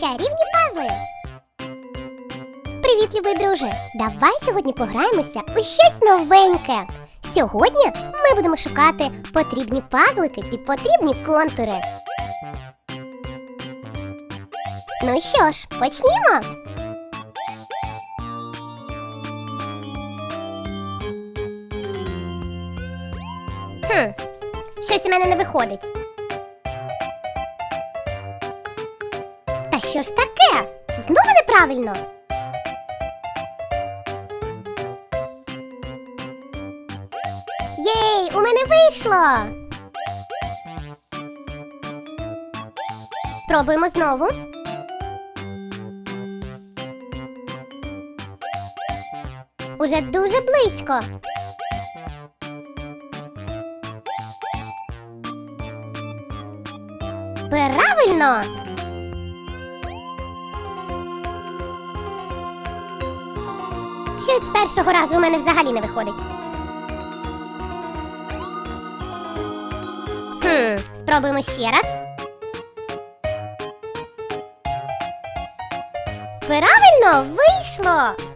Чарівні пазли. Привіт, любий друже! Давай сьогодні пограємося у щось новеньке. Сьогодні ми будемо шукати потрібні пазлики під потрібні контури. Ну що ж, почнімо. Хм, щось у мене не виходить. Та що ж таке? Знову неправильно. Єй, у мене вийшло. Пробуємо знову. Уже дуже близько. Правильно. Щось з першого разу у мене взагалі не виходить. Хм, спробуємо ще раз. Правильно вийшло.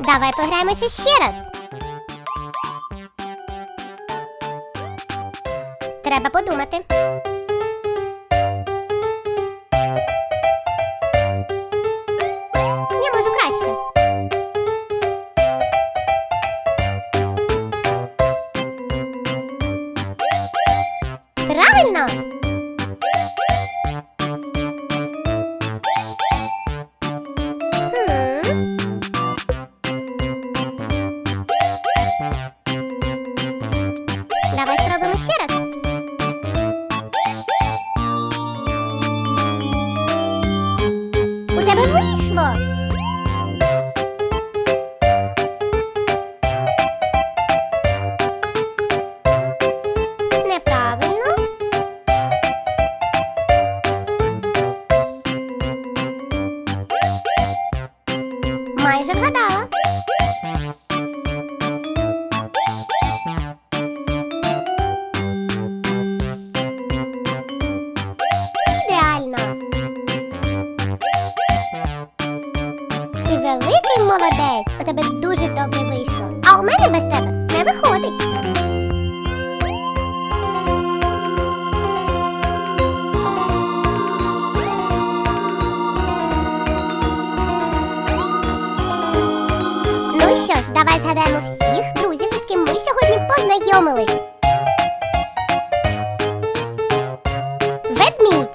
Давай пограємося ще раз. Треба подумати. Я можу краще. Правильно. Майже вгадала. Ідеально. Ти великий молодець. У тебе дуже добре вийшло. А у мене без тебе не виходить. Ну ж, давай згадаємо всіх друзів, з ким ми сьогодні познайомились. Ведмідь.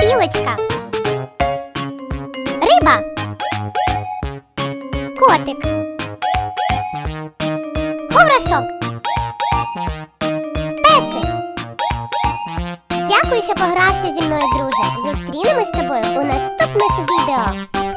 Білочка. Риба. Котик. Коврашок. Песик. Дякую, що погрався зі мною, друже. Зустрінемось з тобою у наступних відео.